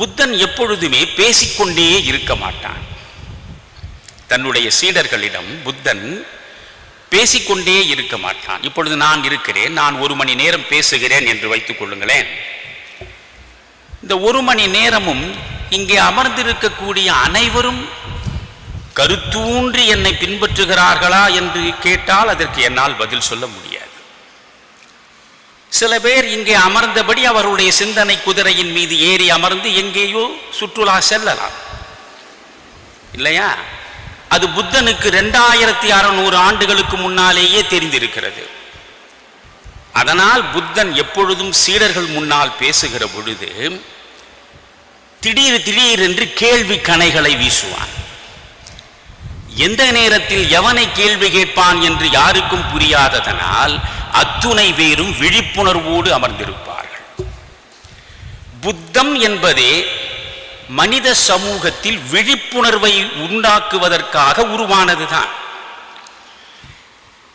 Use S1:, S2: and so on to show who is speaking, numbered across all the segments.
S1: புத்தன் எப்பொழுதுமே பேசிக்கொண்டே இருக்க மாட்டான். தன்னுடைய சீடர்களிடம் புத்தன் பேசிக்கொண்டே இருக்க மாட்டான். இப்பொழுது நான் இருக்கிறேன் நான் ஒரு மணி நேரம் பேசுகிறேன் என்று வைத்துக் கொள்ளுங்களேன். இந்த ஒரு மணி நேரமும் இங்கே அமர்ந்திருக்கக்கூடிய அனைவரும் கருத்தூன்றி என்னை பின்பற்றுகிறார்களா என்று கேட்டால் அதற்கு என்னால் பதில் சொல்ல முடியும் சில பேர் இங்கே அமர்ந்தபடி அவருடைய சிந்தனை குதிரையின் மீது ஏறி அமர்ந்து எங்கேயோ சுற்றுலா செல்லலாம். இல்லையா? அது புத்தனுக்கு ரெண்டாயிரத்தி அறுநூறு ஆண்டுகளுக்கு முன்னாலேயே தெரிந்திருக்கிறது. அதனால் புத்தன் எப்பொழுதும் சீடர்கள் முன்னால் பேசுகிற பொழுது திடீர் திடீரென்று கேள்வி கணைகளை வீசுவான். எந்த நேரத்தில் எவனை கேள்வி கேட்பான் என்று யாருக்கும் புரியாததனால் அத்துணை பேரும் விழிப்புணர்வோடு அமர்ந்திருப்பார்கள். புத்தம் என்பதே மனித சமூகத்தில் விழிப்புணர்வை உண்டாக்குவதற்காக உருவானதுதான்.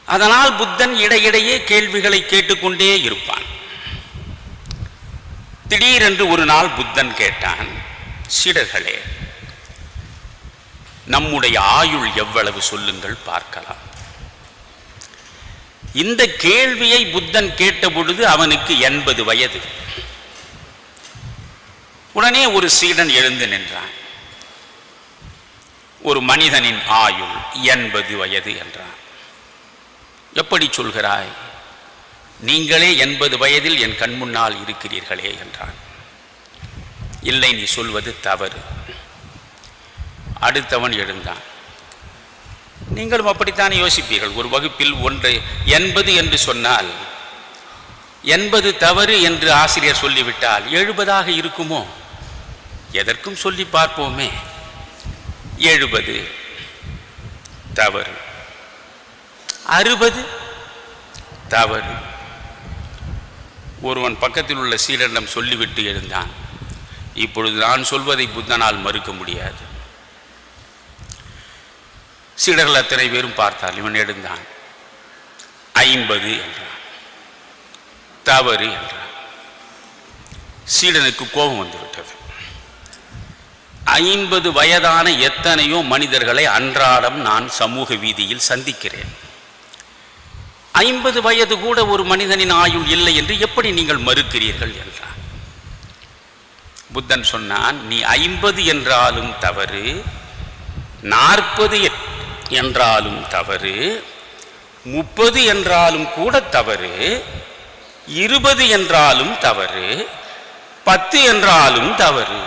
S1: அதனால் புத்தன் இடையிடையே கேள்விகளை கேட்டுக்கொண்டே இருப்பான். திடீரென்று ஒரு நாள் புத்தன் கேட்டான் சீடர்களே நம்முடைய ஆயுள் எவ்வளவு சொல்லுங்கள் பார்க்கலாம். இந்த கேள்வியை புத்தன் கேட்ட பொழுது அவனுக்கு எண்பது வயது. உடனே ஒரு சீடன் எழுந்து நின்றான். ஒரு மனிதனின் ஆயுள் எண்பது வயது என்றான். எப்படி சொல்கிறாய்? நீங்களே எண்பது வயதில் என் கண்முன்னால் இருக்கிறீர்களே என்றான். இல்லை நீ சொல்வது தவறு. அடுத்தவன் எழுந்தான். நீங்களும் அப்படித்தான் யோசிப்பீர்கள்? ஒரு வகுப்பில் ஒன்று எண்பது என்று சொன்னால் எண்பது தவறு என்று ஆசிரியர் சொல்லிவிட்டால் எழுபதாக இருக்குமோ? எதற்கும் சொல்லி பார்ப்போமே. எழுபது தவறு. அறுபது தவறு. ஒருவன் பக்கத்தில் உள்ள சீடரிடம் சொல்லிவிட்டு இருந்தான் இப்பொழுது நான் சொல்வதை புத்தனால் மறுக்க முடியாது. சீடர்கள் அத்தனை பேரும் பார்த்தால் இவன் எடுந்தான் ஐம்பது என்றான். தவறு என்றான். சீடனுக்கு கோபம் வந்துவிட்டது. ஐம்பது வயதான எத்தனையோ மனிதர்களை அன்றாடம் நான் சமூக வீதியில் சந்திக்கிறேன். ஐம்பது வயது கூட ஒரு மனிதனின் ஆயுள் இல்லை என்று எப்படி நீங்கள் மறுக்கிறீர்கள் என்றான். புத்தன் சொன்னான் நீ ஐம்பது என்றாலும் தவறு நாற்பது என்றாலும் தவறு முப்பது என்றாலும் கூட தவறு இருபது என்றாலும் தவறு பத்து என்றாலும் தவறு.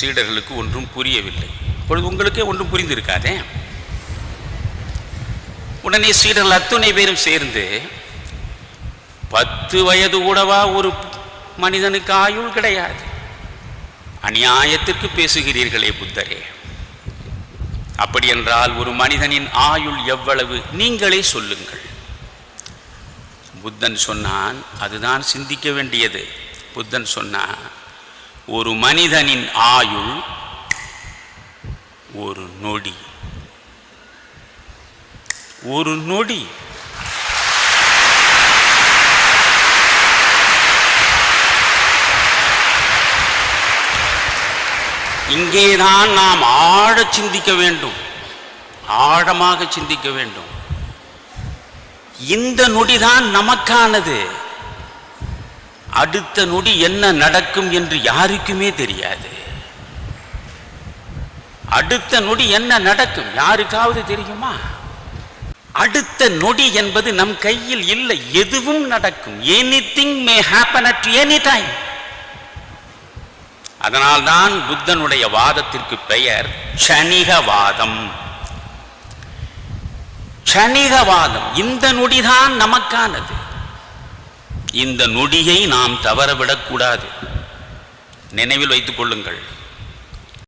S1: சீடர்களுக்கு ஒன்றும் புரியவில்லை. இப்பொழுது உங்களுக்கே ஒன்றும் புரிந்திருக்காதே? உடனே சீடர்கள் அத்துணை பேரும் சேர்ந்து பத்து வயது கூடவா ஒரு மனிதனுக்கு ஆயுள் கிடையாது? அநியாயத்திற்கு பேசுகிறீர்களே புத்தரே. அப்படி என்றால் ஒரு மனிதனின் ஆயுள் எவ்வளவு? நீங்களே சொல்லுங்கள். புத்தன் சொன்னான் அதுதான் சிந்திக்க வேண்டியது. புத்தன் சொன்னான் ஒரு மனிதனின் ஆயுள் ஒரு நொடி. ஒரு நொடி. இங்கேதான் நாம் ஆழ சிந்திக்க வேண்டும். ஆழமாக சிந்திக்க வேண்டும். இந்த நொடிதான் நமக்கானது. அடுத்த நொடி என்ன நடக்கும் என்று யாருக்குமே தெரியாது. அடுத்த நொடி என்ன நடக்கும் யாருக்காவது தெரியுமா? அடுத்த நொடி என்பது நம் கையில் இல்லை எதுவும் நடக்கும். Anything may happen at any time அதனால்தான் புத்தனுடைய வாதத்திற்கு பெயர் க்ஷணிகவாதம். க்ஷணிகவாதம் இந்த நொடிதான் நமக்கானது. இந்த நொடியை நாம் தவறவிடக்கூடாது. நினைவில் வைத்துக் கொள்ளுங்கள்.